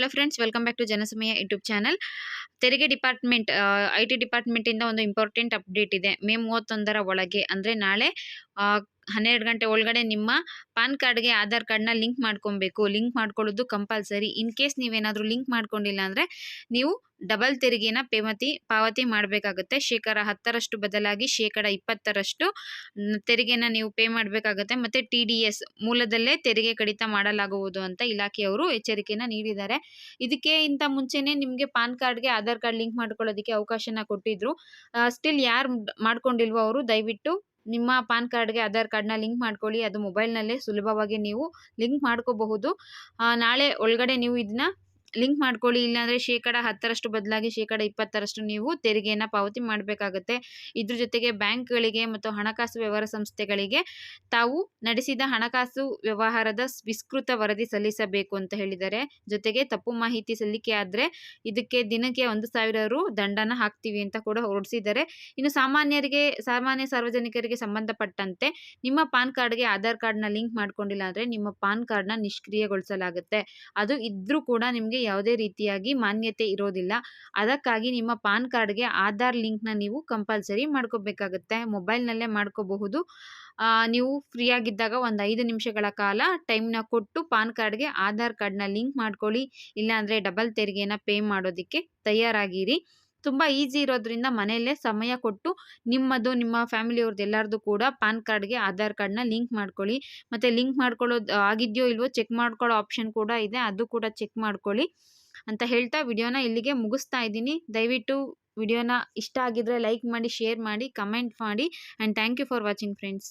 Hello friends welcome back to Janasamaya YouTube channel ತೆರಿಗೆ department I T ಡಿಪಾರ್ಟ್ಮೆಂಟಿಂದ ಒಂದು important update ಇದೆ. ಮೇ ಮೂವತ್ತೊಂದರ ಒಳಗೆ, ಅಂದರೆ ನಾಳೆ ಹನ್ನೆರಡು ಗಂಟೆ ಒಳಗಡೆ ನಿಮ್ಮ ಪಾನ್ ಕಾರ್ಡ್ಗೆ ಆಧಾರ್ ಕಾರ್ಡ್ನ ಲಿಂಕ್ ಮಾಡ್ಕೊಬೇಕು. ಲಿಂಕ್ ಮಾಡ್ಕೊಳ್ಳೋದು ಕಂಪಲ್ಸರಿ. ಇನ್ ಕೇಸ್ ನೀವೇನಾದರೂ ಲಿಂಕ್ ಮಾಡ್ಕೊಂಡಿಲ್ಲ ಅಂದರೆ ನೀವು ಡಬಲ್ ತೆರಿಗೆನ ಪೇಮತಿ, ಪಾವತಿ ಮಾಡಬೇಕಾಗುತ್ತೆ. ಶೇಕಡ ಹತ್ತರಷ್ಟು ಬದಲಾಗಿ ಶೇಕಡ ಇಪ್ಪತ್ತರಷ್ಟು ತೆರಿಗೆನ ನೀವು ಪೇ ಮಾಡಬೇಕಾಗುತ್ತೆ. ಮತ್ತು ಟಿ ಡಿ ಎಸ್ ಮೂಲದಲ್ಲೇ ತೆರಿಗೆ ಕಡಿತ ಮಾಡಲಾಗುವುದು ಅಂತ ಇಲಾಖೆಯವರು ಎಚ್ಚರಿಕೆಯನ್ನು ನೀಡಿದ್ದಾರೆ. ಇದಕ್ಕೆ ಇಂತ ಮುಂಚೆನೇ ನಿಮಗೆ ಪಾನ್ ಕಾರ್ಡ್ಗೆ ಆಧಾರ್ ಕಾರ್ಡ್ ಲಿಂಕ್ ಮಾಡ್ಕೊಳ್ಳೋದಕ್ಕೆ ಅವಕಾಶನ ಕೊಟ್ಟಿದ್ರು. ಸ್ಟಿಲ್ ಯಾರು ಮಾಡ್ಕೊಂಡಿಲ್ವೋ ಅವರು ದಯವಿಟ್ಟು ನಿಮ್ಮ ಪಾನ್ ಕಾರ್ಡ್ಗೆ ಆಧಾರ್ ಕಾರ್ಡ್ನ ಲಿಂಕ್ ಮಾಡ್ಕೊಳ್ಳಿ. ಅದು ಮೊಬೈಲ್ನಲ್ಲೇ ಸುಲಭವಾಗಿ ನೀವು ಲಿಂಕ್ ಮಾಡ್ಕೋಬಹುದು. ನಾಳೆ ಒಳಗಡೆ ನೀವು ಇದನ್ನ ಲಿಂಕ್ ಮಾಡ್ಕೊಳ್ಳಿ, ಇಲ್ಲಾಂದರೆ ಶೇಕಡ ಹತ್ತರಷ್ಟು ಬದಲಾಗಿ ಶೇಕಡ ಇಪ್ಪತ್ತರಷ್ಟು ನೀವು ತೆರಿಗೆಯನ್ನು ಪಾವತಿ ಮಾಡಬೇಕಾಗುತ್ತೆ. ಇದ್ರ ಜೊತೆಗೆ ಬ್ಯಾಂಕ್ಗಳಿಗೆ ಮತ್ತು ಹಣಕಾಸು ವ್ಯವಹಾರ ಸಂಸ್ಥೆಗಳಿಗೆ ತಾವು ನಡೆಸಿದ ಹಣಕಾಸು ವ್ಯವಹಾರದ ವಿಸ್ತೃತ ವರದಿ ಸಲ್ಲಿಸಬೇಕು ಅಂತ ಹೇಳಿದ್ದಾರೆ. ಜೊತೆಗೆ ತಪ್ಪು ಮಾಹಿತಿ ಸಲ್ಲಿಕೆ ಆದರೆ ಇದಕ್ಕೆ ದಿನಕ್ಕೆ ಒಂದು ಸಾವಿರ ರು ದಂಡನ ಹಾಕ್ತೀವಿ ಅಂತ ಕೂಡ ಹೊರಡಿಸಿದ್ದಾರೆ. ಇನ್ನು ಸಾಮಾನ್ಯರಿಗೆ, ಸಾಮಾನ್ಯ ಸಾರ್ವಜನಿಕರಿಗೆ ಸಂಬಂಧಪಟ್ಟಂತೆ ನಿಮ್ಮ ಪಾನ್ ಕಾರ್ಡ್ಗೆ ಆಧಾರ್ ಕಾರ್ಡ್ನ ಲಿಂಕ್ ಮಾಡ್ಕೊಂಡಿಲ್ಲ ಅಂದರೆ ನಿಮ್ಮ ಪಾನ್ ಕಾರ್ಡ್ನ ನಿಷ್ಕ್ರಿಯಗೊಳಿಸಲಾಗುತ್ತೆ. ಅದು ಇದ್ರೂ ಕೂಡ ನಿಮಗೆ ಯಾವುದೇ ರೀತಿಯಾಗಿ ಮಾನ್ಯತೆ ಇರೋದಿಲ್ಲ. ಅದಕ್ಕಾಗಿ ನಿಮ್ಮ ಪಾನ್ ಕಾರ್ಡ್ಗೆ ಆಧಾರ್ ಲಿಂಕ್ನ ನೀವು ಕಂಪಲ್ಸರಿ ಮಾಡ್ಕೋಬೇಕಾಗುತ್ತೆ. ಮೊಬೈಲ್ನಲ್ಲೇ ಮಾಡ್ಕೋಬಹುದು. ನೀವು ಫ್ರೀ ಆಗಿದ್ದಾಗ ಒಂದು ಐದು ನಿಮಿಷಗಳ ಕಾಲ ಟೈಮ್ನ ಕೊಟ್ಟು ಪಾನ್ ಕಾರ್ಡ್ಗೆ ಆಧಾರ್ ಕಾರ್ಡ್ನ ಲಿಂಕ್ ಮಾಡ್ಕೊಳ್ಳಿ. ಇಲ್ಲಾಂದರೆ ಡಬಲ್ ತೆರಿಗೆನ ಪೇ ಮಾಡೋದಕ್ಕೆ ತಯಾರಾಗಿರಿ. ತುಂಬ ಈಸಿ ಇರೋದ್ರಿಂದ ಮನೆಯಲ್ಲೇ ಸಮಯ ಕೊಟ್ಟು ನಿಮ್ಮದು, ನಿಮ್ಮ ಫ್ಯಾಮಿಲಿಯವ್ರದ್ದು ಎಲ್ಲರದು ಕೂಡ ಪಾನ್ ಕಾರ್ಡ್ಗೆ ಆಧಾರ್ ಕಾರ್ಡ್ನ ಲಿಂಕ್ ಮಾಡ್ಕೊಳ್ಳಿ. ಮತ್ತು ಲಿಂಕ್ ಮಾಡ್ಕೊಳ್ಳೋದು ಆಗಿದೆಯೋ ಇಲ್ವೋ ಚೆಕ್ ಮಾಡ್ಕೊಳ್ಳೋ ಆಪ್ಷನ್ ಕೂಡ ಇದೆ, ಅದು ಕೂಡ ಚೆಕ್ ಮಾಡ್ಕೊಳ್ಳಿ ಅಂತ ಹೇಳ್ತಾ ವಿಡಿಯೋನ ಇಲ್ಲಿಗೆ ಮುಗಿಸ್ತಾ ಇದ್ದೀನಿ. ದಯವಿಟ್ಟು ವಿಡಿಯೋನ ಇಷ್ಟ ಆಗಿದ್ರೆ ಲೈಕ್ ಮಾಡಿ, ಶೇರ್ ಮಾಡಿ, ಕಮೆಂಟ್ ಮಾಡಿ and thank you for watching friends.